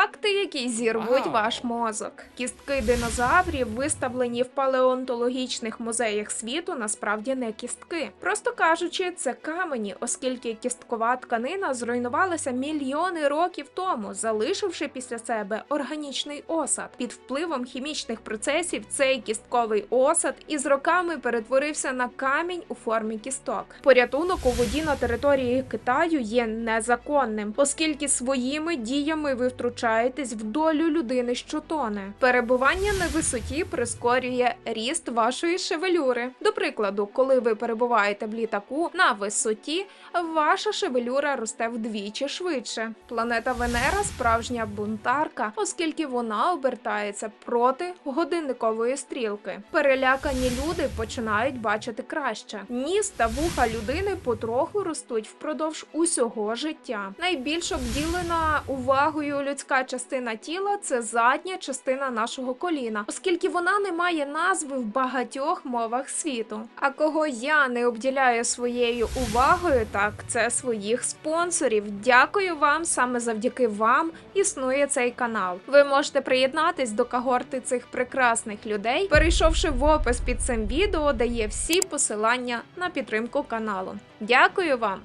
Факти, які зірвуть Вау. ваш мозок. Кістки динозаврів, виставлені в палеонтологічних музеях світу, насправді не кістки. Просто кажучи, це камені, оскільки кісткова тканина зруйнувалася мільйони років тому, залишивши після себе органічний осад. Під впливом хімічних процесів цей кістковий осад із роками перетворився на камінь у формі кісток. Порятунок у воді на території Китаю є незаконним, оскільки своїми діями ви втручаєтесь в долю людини, що тоне. Перебування на висоті прискорює ріст вашої шевелюри. До прикладу, коли ви перебуваєте в літаку на висоті, ваша шевелюра росте вдвічі швидше. Планета Венера справжня бунтарка, оскільки вона обертається проти годинникової стрілки. Перелякані люди починають бачити краще. Ніс та вуха людини потроху ростуть впродовж усього життя. Найбільш обділена увагою людська частина тіла це задня частина нашого коліна, оскільки вона не має назви в багатьох мовах світу. А кого я не обділяю своєю увагою, так це своїх спонсорів. Дякую вам саме завдяки вам існує цей канал. Ви можете приєднатись до когорти цих прекрасних людей, перейшовши в опис під цим відео, де є всі посилання на підтримку каналу. Дякую вам!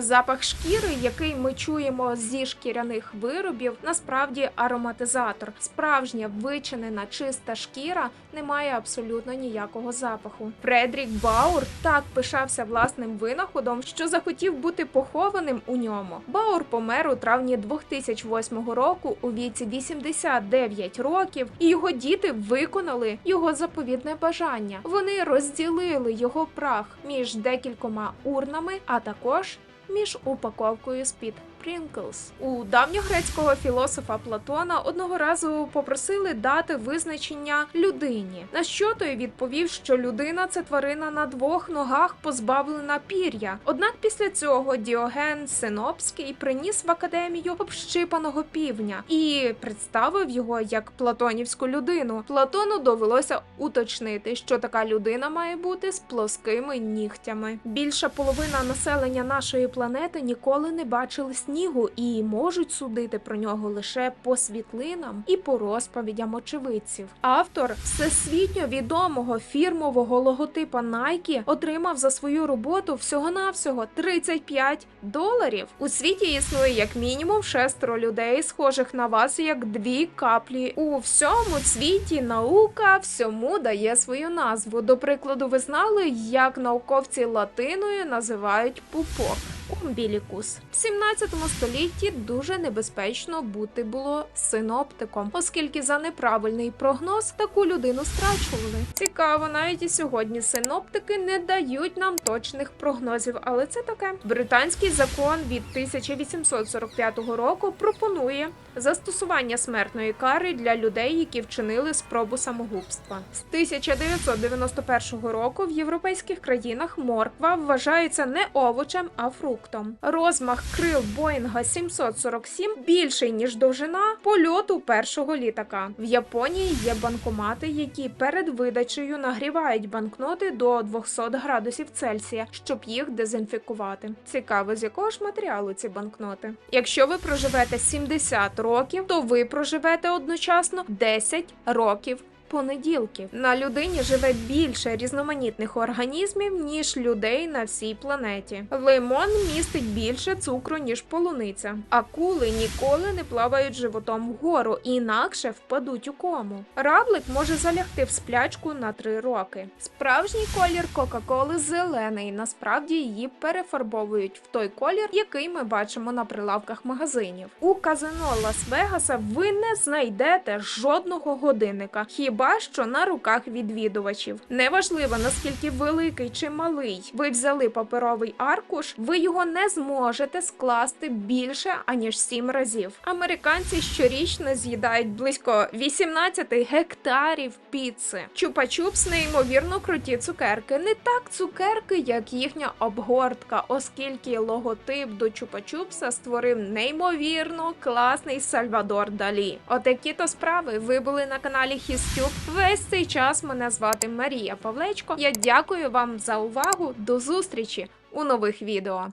Запах шкіри, який ми чуємо зі шкіряних виробів, насправді ароматизатор. Справжня вичинена чиста шкіра не має абсолютно ніякого запаху. Фредрік Баур так пишався власним винаходом, що захотів бути похованим у ньому. Баур помер у травні 2008 року у віці 89 років, і його діти виконали його заповідне бажання. Вони розділили його прах між декількома урнами, а також між упаковкою з-під Pringles. У давньогрецького філософа Платона одного разу попросили дати визначення людині. На що той відповів, що людина це тварина на двох ногах, позбавлена пір'я. Однак після цього Діоген Синопський приніс в академію общипаного півня і представив його як платонівську людину. Платону довелося уточнити, що така людина має бути з плоскими нігтями. Більша половина населення нашої планети ніколи не бачили снігу і можуть судити про нього лише по світлинам і по розповідям очевидців. Автор всесвітньо відомого фірмового логотипа Nike отримав за свою роботу всього-навсього 35 доларів. У світі існує як мінімум шестеро людей, схожих на вас як дві каплі. У всьому світі наука всьому дає свою назву. До прикладу, ви знали, як науковці латиною називають пупок. Умбілікус. В 17 столітті дуже небезпечно бути було синоптиком, оскільки за неправильний прогноз таку людину страчували. Цікаво, навіть і сьогодні синоптики не дають нам точних прогнозів, але це таке. Британський закон від 1845 року пропонує застосування смертної кари для людей, які вчинили спробу самогубства. З 1991 року в європейських країнах морква вважається не овочем, а фруктом. Розмах крил Боїнга 747 більший ніж довжина польоту першого літака. В Японії є банкомати, які перед видачею нагрівають банкноти до 200 градусів Цельсія, щоб їх дезінфікувати. Цікаво, з якого ж матеріалу ці банкноти. Якщо ви проживете 70 років, то ви проживете одночасно 10 років. Понеділків на людині живе більше різноманітних організмів, ніж людей на всій планеті. Лимон містить більше цукру, ніж полуниця. Акули ніколи не плавають животом вгору, інакше впадуть у кому. Раблик може залягти в сплячку на 3 роки. Справжній колір Кока-Коли зелений. Насправді її перефарбовують в той колір, який ми бачимо на прилавках магазинів. У казино Лас-Вегаса ви не знайдете жодного годинника. Хіба що на руках відвідувачів. Неважливо наскільки великий чи малий ви взяли паперовий аркуш, ви його не зможете скласти більше аніж 7 разів. Американці щорічно з'їдають близько 18 гектарів піци. Чупа-чупс неймовірно круті цукерки. Не так цукерки, як їхня обгортка, оскільки логотип до чупа-чупса створив неймовірно класний Сальвадор Далі. Отакі то справи. Ви були на каналі Хістюк. Весь цей час мене звати Марія Павлечко. Я дякую вам за увагу. До зустрічі у нових відео.